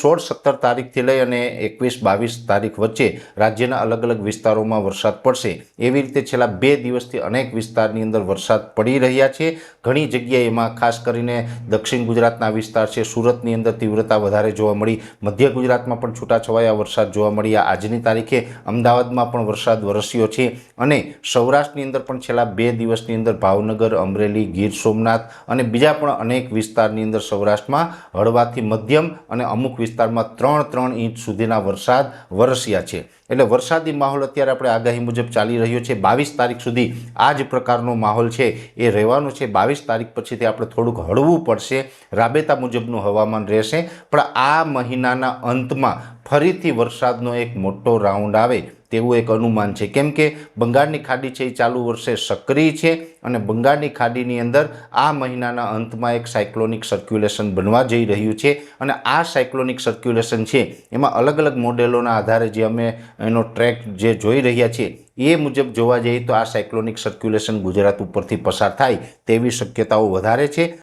સોળ સત્તર તારીખથી લઈ અને એકવીસ બાવીસ તારીખ વચ્ચે રાજ્યના અલગ અલગ વિસ્તારોમાં વરસાદ પડશે. એવી રીતે છેલ્લા બે દિવસથી અનેક વિસ્તારની અંદર વરસાદ પડી રહ્યા છે. ઘણી જગ્યાએ એમાં ખાસ કરીને દક્ષિણ ગુજરાતના વિસ્તાર છે. સુરતની અંદર તીવ્રતા વધારે જોવા મળી. મધ્ય ગુજરાતમાં પણ છૂટાછવાયા વરસાદ જોવા મળ્યા આજની તારીખે અમદાવાદમાં પણ વરસાદ વરસ્યો છે. અને સૌરાષ્ટ્રની અંદર પણ છેલ્લા બે દિવસની અંદર ભાવનગર, અમરેલી, ગીર સોમનાથ અને બીજા પણ અનેક વિસ્તારની અંદર સૌરાષ્ટ્રમાં હળવાથી મધ્યમ અને અમુક વિસ્તારમાં ત્રણ ત્રણ ઇંચ સુધીના વરસાદ વરસ્યા છે. એટલે વરસાદી માહોલ અત્યારે આપણે આગાહી મુજબ ચાલી રહ્યો છે. બાવીસ તારીખ સુધી આ જ પ્રકારનો માહોલ છે. એ રહેવાનો છે. બાવીસ તારીખ પછીથી આપણે થોડુંક હળવું પડશે. રાબેતા મુજબનું હવામાન રહેશે. પણ આ મહિનાના અંતમાં ફરીથી વરસાદનો એક મોટો રાઉન્ડ આવે. તેવું એક અનુમાન છે. કેમ કે બંગાળની ખાડી છે એ ચાલુ વર્ષે સક્રિય છે અને બંગાળની ખાડીની અંદર આ મહિનાના અંતમાં એક સાયક્લોનિક સર્ક્યુલેશન બનવા જઈ રહ્યું છે અને આ સાયક્લોનિક સર્ક્યુલેશન છે એમાં અલગ અલગ મોડેલોના આધારે જે અમે એનો ટ્રેક જે જોઈ રહ્યા છીએ એ મુજબ જોવા જઈએ તો આ સાયક્લોનિક સર્ક્યુલેશન ગુજરાત ઉપરથી પસાર થાય તેવી શક્યતાઓ વધારે છે.